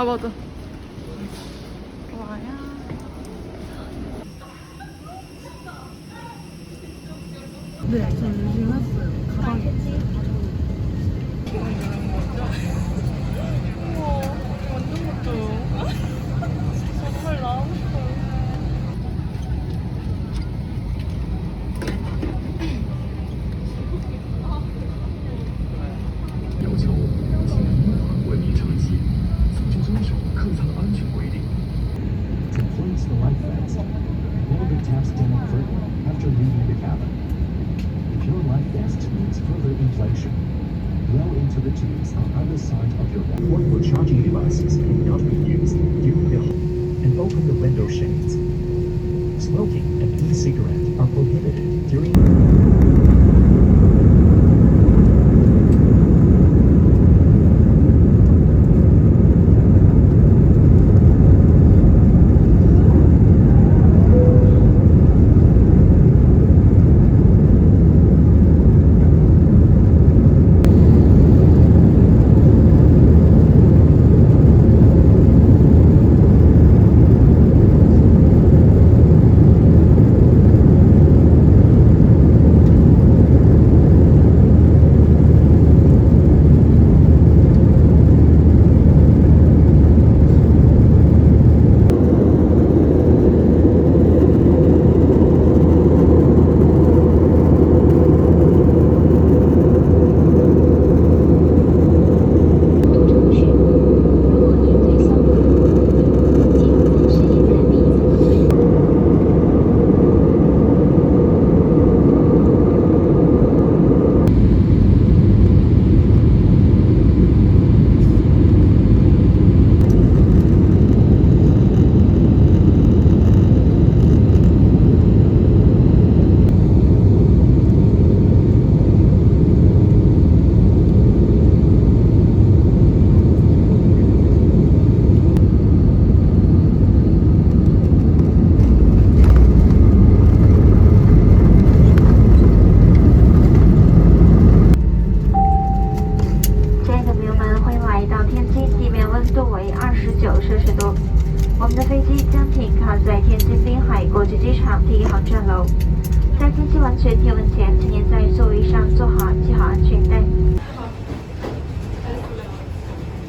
아 맞아. 좋아요. 네, 저는 열심히 했어요. Into the tubes on either side of your vest. Portable charging devices cannot be used during the and open the window shades. Smoking and e-cigarette are prohibited during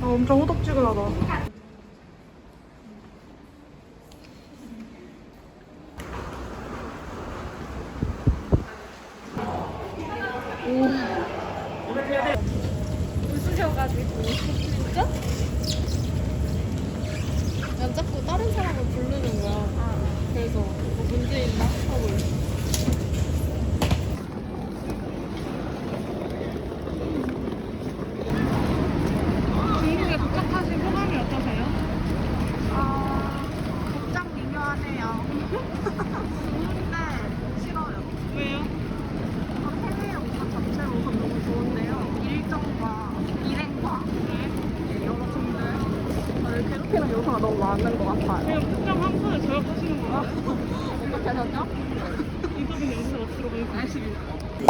아, 엄청 호덕지근하다. 웃으셔가지고. 진짜? 난 자꾸 다른 사람을 부르는 거야. 그래서 뭐 문제 있나 하고 있어. 중국에 도착하신 소감이 어떠세요? 복장 미묘하네요. 좋은데 싫어요. 왜요? 해외 우선 자체로 우선 너무 좋은데요. 일정과 일행과 여러 분들 저를 괴롭히는 많은 것 같아요. 복장 한 번에 저격하시는 거야? 어떻게 하셨죠? 이거 근데 여기서 들어가면 90이야.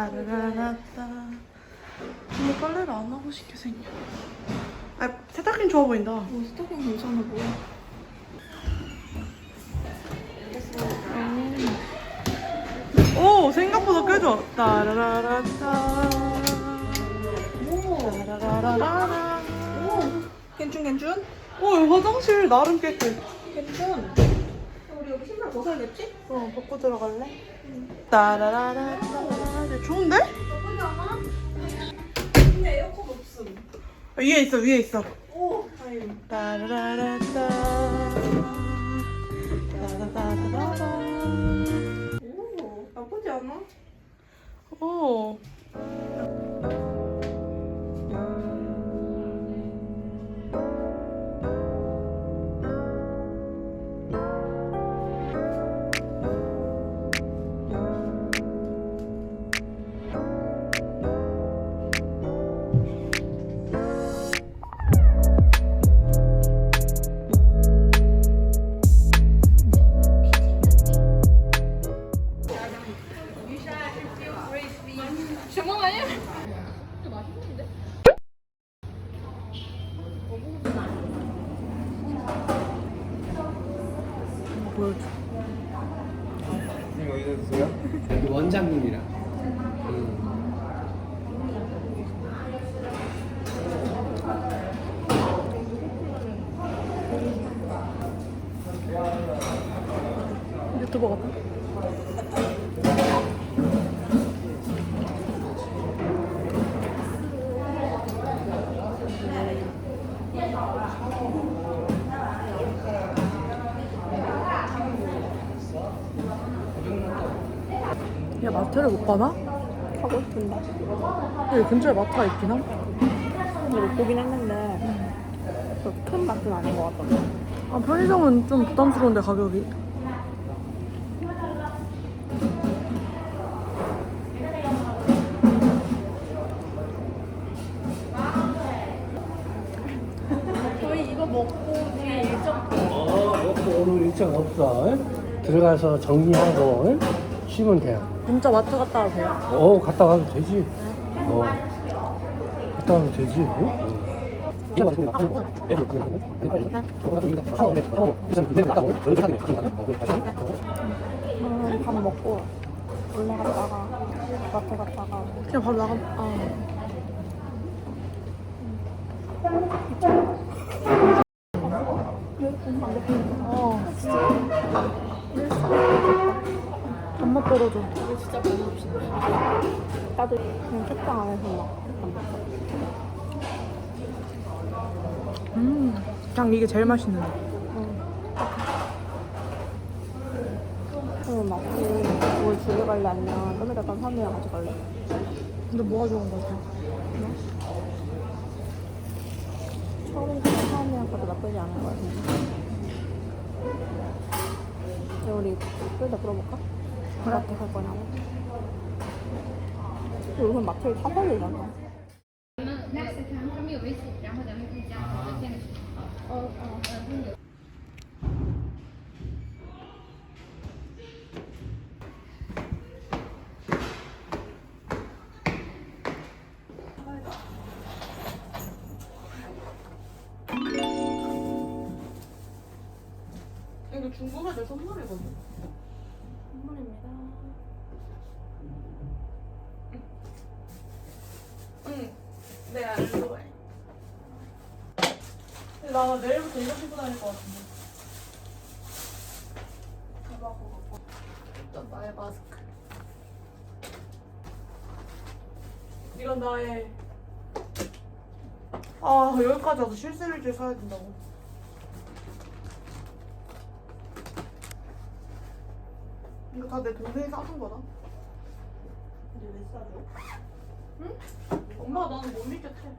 라라라라따. 근데 빨래를 안 하고 싶게 생겨. 아, 세탁기는 좋아 보인다. 어, 스토킹 괜찮아 보여. 오, 생각보다 꽤 좋아. 따라라라따. 따라라라라. 괜춘 괜춘? 오, 여기 화장실 나름 깨끗. 괜춘. 우리 여기 신발 벗어야겠지? 어, 벗고 들어갈래? 따라라라따. 좋은데? 나쁘지 않아? 근데 에어컨 없음. 아, 위에 있어, 위에 있어. 오, 다행이다. 따라라라따. 오, 나쁘지 않아? 오. 보여줘. 어디서 드세요? 여기 원장님이랑. 음. 유튜버 같아. 못 가나? 가고 싶은데. 여기 근처에 마트가 있긴 함. 근데 못 보긴 했는데. 그큰 마트는 아닌 것 같던데. 아 편의점은 좀 부담스러운데 가격이. 저희 이거 먹고 뒤에 일정 어, 먹고 오늘 일정 없어. 들어가서 정리하고 쉬면 돼요. 진짜 마트 갔다 와도 돼요? 어, 갔다 가도 되지. 어. 갔다 가도 되지. 응? 음, 밥 먹고 올라갔다가 마트 갔다가 그냥 바로 나가. 아. 어. 밥맛 떨어져. 나도 그냥 책상 안에서 먹고 음. 그냥 이게 제일 맛있는데. 그러면 마트 뭘 주러 갈래 아니면 좀 이따 삼이랑 같이 갈래? 근데 뭐가 좋은 거지? 처음이니까 삼이랑 가도 나쁘지 않을 것 같은데 우리 둘다 물어볼까? 그렇게 할 거냐고. 요즘 마트에 사설이잖아. 이거 중국에서 선물이거든. 이건 나의. 아, 여기까지 와서 실세일지 사야 된다고. 이거 다 내 동생이 사준 거다. 근데 왜 싸줘? 응? 엄마가 나는 못 믿겠대.